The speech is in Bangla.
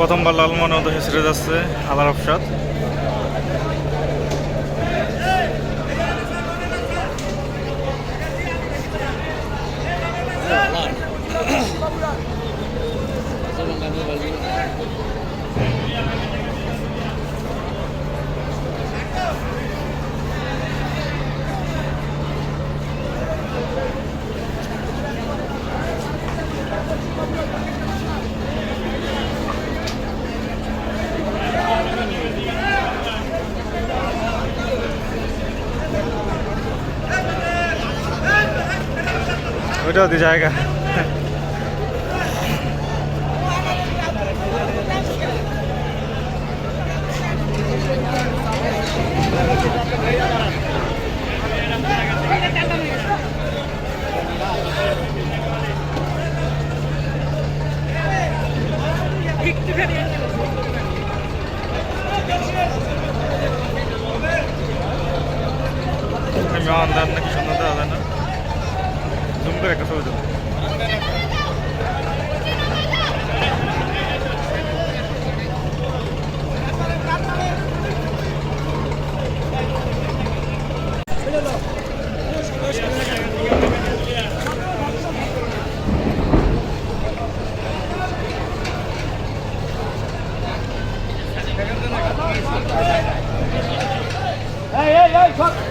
প্রথমবার লালমোহনের উদ্দেশ্যে ছেড়ে যাচ্ছে আলার অফসাদ ওইটাও দি জায়গা মেহমানদার নাকি সুন্দর দেওয়া যায় না জুম করে একটা ছবি তুলো Hey, hey, hey, fuck!